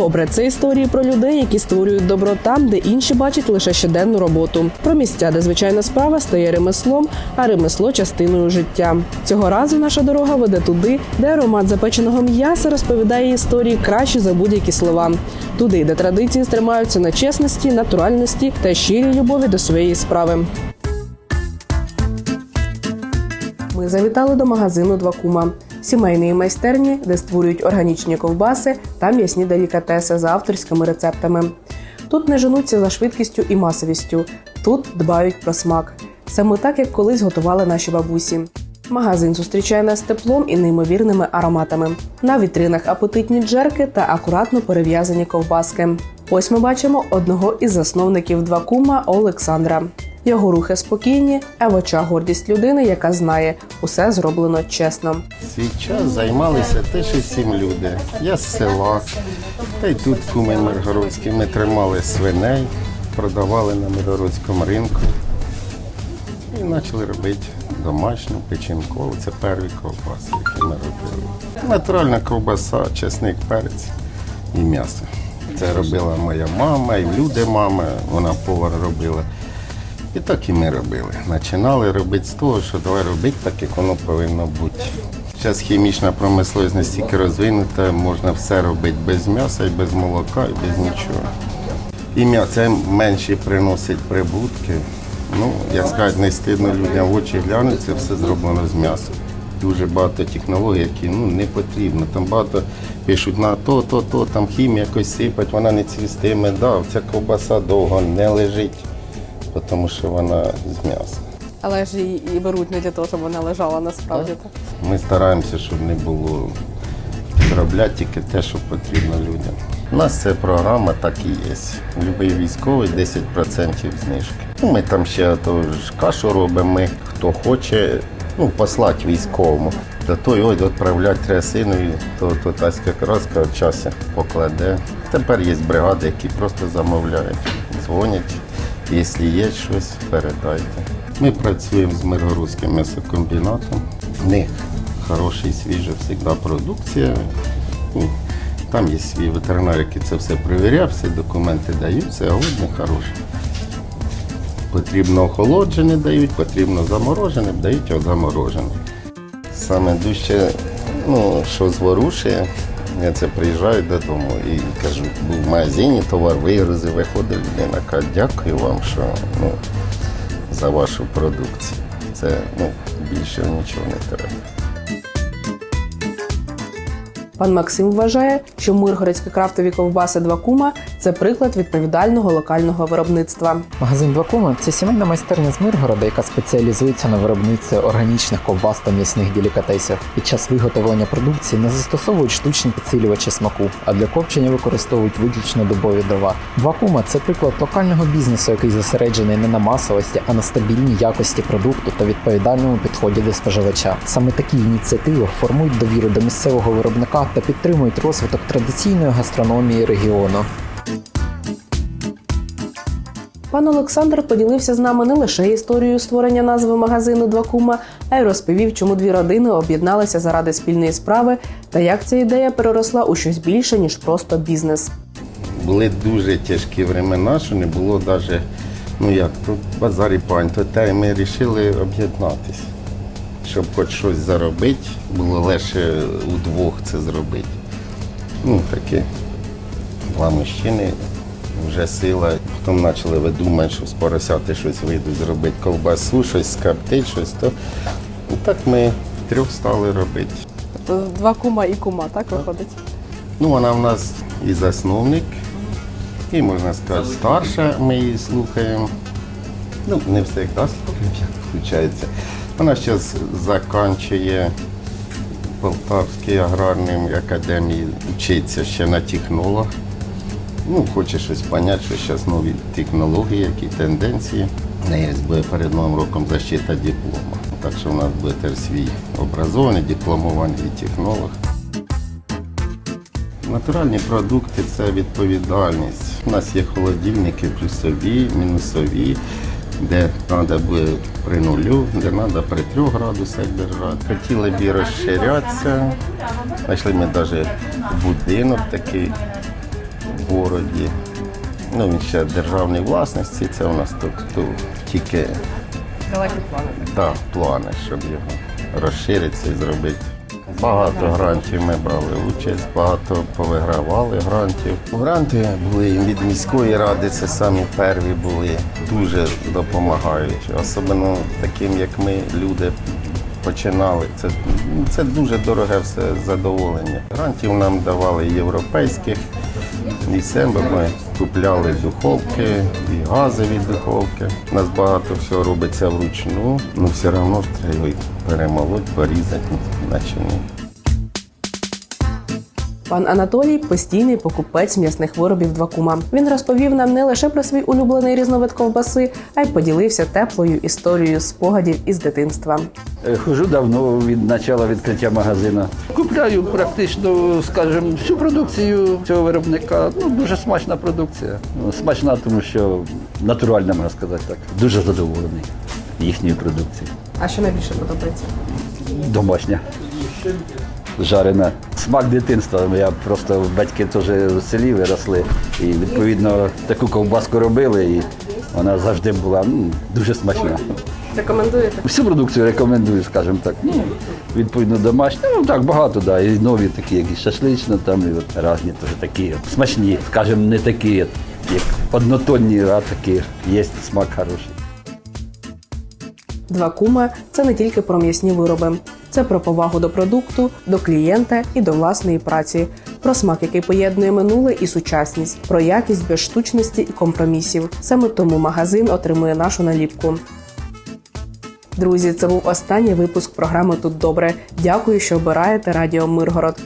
добре, це історії про людей, які створюють добро там, де інші бачать лише щоденну роботу. Про місця, де звичайна справа стає ремеслом, а ремесло частиною життя. Цього разу наша дорога веде туди, де аромат запеченого м'яса розповідає історії краще за будь-які слова. Туди, де традиції стримаються на чесності, натуральності та щирій любові до своєї справи. Ми завітали до магазину Два кума сімейної майстерні, де створюють органічні ковбаси та м'ясні делікатеси за авторськими рецептами. Тут не женуться за швидкістю і масовістю. Тут дбають про смак. Саме так, як колись готували наші бабусі. Магазин зустрічає нас теплом і неймовірними ароматами. На вітринах апетитні джерки та акуратно перев'язані ковбаски. Ось ми бачимо одного із засновників два кума Олександра. Його рухи спокійні, а в очах гордість людини, яка знає, усе зроблено чесно. Свій час займалися теж і сім люди. Я з села, та й тут куми Миргородські. Ми тримали свиней, продавали на Миргородському ринку. І почали робити домашню печінкову. Це перві ковбаси, які ми робили. Натуральна ковбаса, чесник, перець і м'ясо. Це робила моя мама, і люди мами, вона повар робила. І так і ми робили. Починали робити з того, що давай робити так, як воно повинно бути. Зараз хімічна промисловість настільки розвинута, можна все робити без м'яса і без молока, і без нічого. І м'ясо менше приносить прибутки. Ну, як сказати, не стидно людям в очі глянути, це все зроблено з м'яса. Дуже багато технологій, які ну, не потрібно. Там багато пишуть на то, то, то, там хімія якось сипать, вона не цвістиме. Да, ця ковбаса довго не лежить, тому що вона з м'яса. Але ж і, і беруть не для того, щоб вона лежала насправді. Так. Ми стараємося, щоб не було підробляти тільки те, що потрібно людям. У нас це програма так і є. Любий військовий 10% знижки. Ну, ми там ще то ж кашу робимо. Ми хто хоче ну, послати військовому. До той ось відправляти треба то, то таська краска в часі покладе. Тепер є бригади, які просто замовляють, дзвонять. Якщо є щось, передайте. Ми працюємо з Миргородським м'ясокомбінатом. В них хороший, свіжа завжди продукція. Там є свій ветеринар, який це все перевіряє, всі документи дають, все годне, хороше. Потрібно охолоджене дають, потрібно заморожене, дають заморожене. Саме дужче, ну, що зворушує, я це приїжджаю додому і кажу, був в магазині, товар вигрузив, виходить людина, каже, дякую вам, що ну, за вашу продукцію. Це ну, більше нічого не треба. Пан Максим вважає, що миргородські крафтові ковбаси два кума це приклад відповідального локального виробництва. Магазин Двакума це сімейна майстерня з Миргорода, яка спеціалізується на виробництві органічних ковбас та м'ясних делікатесів. Під час виготовлення продукції не застосовують штучні підсилювачі смаку, а для копчення використовують виключно дубові дрова. Двакума це приклад локального бізнесу, який зосереджений не на масовості, а на стабільній якості продукту та відповідальному підході до споживача. Саме такі ініціативи формують довіру до місцевого виробника та підтримують розвиток традиційної гастрономії регіону. Пан Олександр поділився з нами не лише історією створення назви магазину Два кума, а й розповів, чому дві родини об'єдналися заради спільної справи та як ця ідея переросла у щось більше ніж просто бізнес. Були дуже тяжкі времена, що не було навіть, ну як, то базарі пань, то те, і ми вирішили об'єднатися, щоб хоч щось заробити, було легше удвох це зробити. Ну, такі два мужчини, вже сила. Потім почали видумати, що з поросяти щось вийдуть зробити, ковбасу, щось скоптити, щось то. І так ми трьох стали робити. Тобто два кума і кума, так виходить? Ну, вона в нас і засновник, і, можна сказати, старша, ми її слухаємо. Ну, не завжди слухаємо, як виходить. Вона зараз закінчує Полтавській аграрній академії, вчиться ще на технолог. Ну, хоче щось зрозуміти, що зараз нові технології, які тенденції. Неї буде перед новим роком защита диплома. Так що в нас буде теж свій образований, дипломований технолог. Натуральні продукти це відповідальність. У нас є холодильники плюсові, мінусові, де треба буде при нулю, де треба при 3 градусах держати. Хотіли б і розширятися. Знайшли ми навіть будинок такий в городі. Ну, він ще державної власності, це у нас тут, тут тільки Далекі плани. та, плани, щоб його розширитися і зробити. Багато грантів ми брали участь, багато повигравали грантів. Гранти були від міської ради, це самі перві були, дуже допомагають. Особливо таким, як ми, люди починали. Це, це дуже дороге все задоволення. Грантів нам давали європейських, і себе ми купляли духовки, і газові духовки. У нас багато всього робиться вручну, але все одно треба перемолоть, порізати на чині. Пан Анатолій постійний покупець м'ясних виробів два кума. Він розповів нам не лише про свій улюблений різновид ковбаси, а й поділився теплою історією спогадів із дитинства. Е, Хожу давно від початку відкриття магазину. Купляю практично, скажімо, всю продукцію цього виробника. Ну, дуже смачна продукція. Ну, Смачна, тому що натуральна, можна сказати так. Дуже задоволений їхньою продукцією. А що найбільше подобається? Домашня. Жарена. Смак дитинства. Я просто батьки теж в селі виросли. І відповідно таку ковбаску робили, і вона завжди була ну, дуже смачна. Рекомендуєте? Всю продукцію рекомендую, скажімо так. Ну, відповідно, домашні. Ну так, багато, да. І нові такі, як і шашлична, там, і от різні теж такі смачні, скажімо, не такі, як однотонні, а такі є смак хороший. Два кума це не тільки про м'ясні вироби, це про повагу до продукту, до клієнта і до власної праці, про смак, який поєднує минуле і сучасність, про якість без штучності і компромісів. Саме тому магазин отримує нашу наліпку. Друзі, це був останній випуск програми Тут добре. Дякую, що обираєте Радіо Миргород.